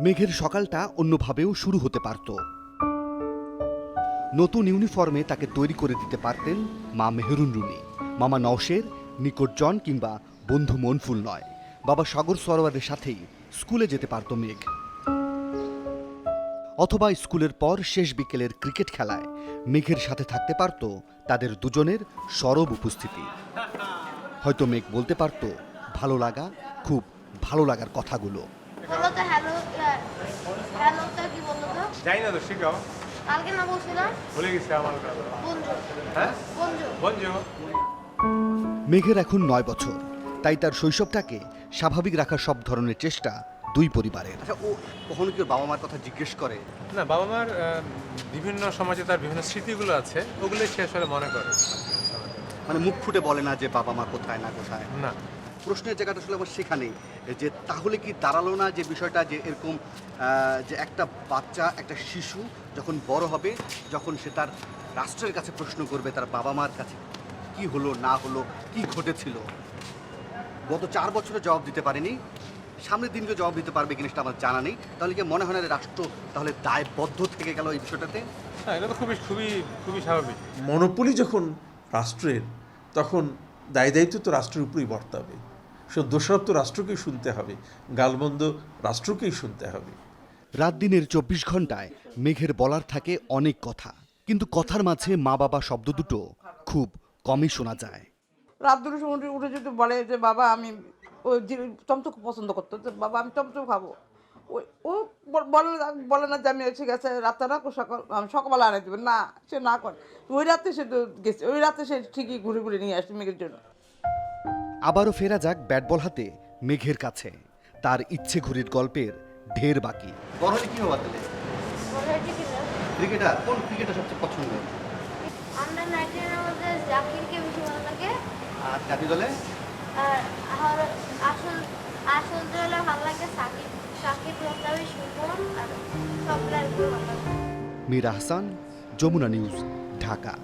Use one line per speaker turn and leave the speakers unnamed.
মেঘের সকালটা অন্যভাবেও শুরু হতে পারত। নতুন ইউনিফর্মে তাকে তৈরি করে দিতে পারতেন মা মেহরুন রুনি। মামা নওশের নিকটজন কিংবা বন্ধু মনফুল নয়। বাবা সাগর সরোয়ারের সাথেই স্কুলে যেতে পারত মেঘ। অথবা স্কুলের পর শেষ বিকেলের ক্রিকেট খেলায় মেঘের সাথে থাকতে পারত তাদের দুজনের সরব উপস্থিতি। হয়তো মেঘ বলতে পারত ভালো লাগা খুব ভালো লাগার কথাগুলো।
যাই না তো শিখাও।
কালকে না বলছিলাম?
ভুলে গেছি আমার হ্যাঁ?
মেঘের এখন নয় বছর তাই তার শৈশবটাকে স্বাভাবিক রাখার সব ধরনের চেষ্টা দুই পরিবারের। আচ্ছা ও কখনো কি ওর বাবা মার কথা জিজ্ঞেস করে?
না বাবা মার বিভিন্ন সমাজে তার বিভিন্ন স্মৃতিগুলো আছে ওগুলো সে আসলে মনে করে।
মানে মুখ ফুটে বলে না যে বাবা মা কোথায় না কোথায়?
না।
প্রশ্নের জায়গাটা আসলে আমার সেখানেই। যে তাহলে কি দাঁড়াল না যে বিষয়টা যে এরকম যে একটা বাচ্চা একটা শিশু যখন বড় হবে যখন সে তার রাষ্ট্রের কাছে প্রশ্ন করবে তার বাবা মার কাছে কি হলো না হলো কি ঘটেছিল? গত চার বছরে জবাব দিতে পারেনি। সামনের দিনকে জবাব দিতে পারবে কিনা সেটা আমার জানা নেই। তাহলে কি মনে হয় না যে রাষ্ট্র তাহলে দায়বদ্ধ থেকে গেল এই বিষয়টাতে?
হ্যাঁ এটা তো খুবই খুবই খুবই স্বাভাবিক।
মনোপলি যখন রাষ্ট্রের তখন দায় দায়িত্ব তো রাষ্ট্রের উপরেই বর্তাবে। সো দোষারোপ তো রাষ্ট্রকেই শুনতে হবে গালমন্দ রাষ্ট্রকেই শুনতে হবে।
রাত দিনের চব্বিশ ঘন্টায় মেঘের বলার থাকে অনেক কথা কিন্তু কথার মাঝে মা বাবা শব্দ দুটো খুব কমই শোনা যায়।
রাত দুটোর সময় উঠে- যদি বলে যে বাবা আমি ও চমচক পছন্দ করতো। যে বাবা আমি চমচক খাব। ওই ও বলে না বলে না যে আমি ঠিক আছে রাতে না সকাল আমি সকালবেলা আনাই দেবেন। না সে না করে। ওই রাতে সে তো গেছে। ওই রাতে সে ঠিকই ঘুরে ঘুরে নিয়ে আসছে মেঘের জন্য।
আবারও ফেরা যাক ব্যাট বল হাতে মেঘের কাছে। তার ইচ্ছে ঘুরির গল্পের ঢের বাকি। বড় হলে কি হওয়া তাহলে
হচ্ছে কি না
ক্রিকেটার কোন ক্রিকেটার সবচেয়ে পছন্দ?
আন্ডার নাইনটিনের মধ্যে জাকিরকে বেশি ভালো লাগে।
আর জাতীয় দলে?
আর আর আসল আসল দলে ভালো লাগে সাকিব। সাকিব রত্নাবি সুমন আর সব প্লেয়ারগুলো ভালো লাগে।
মীর আহসান যমুনা নিউজ ঢাকা।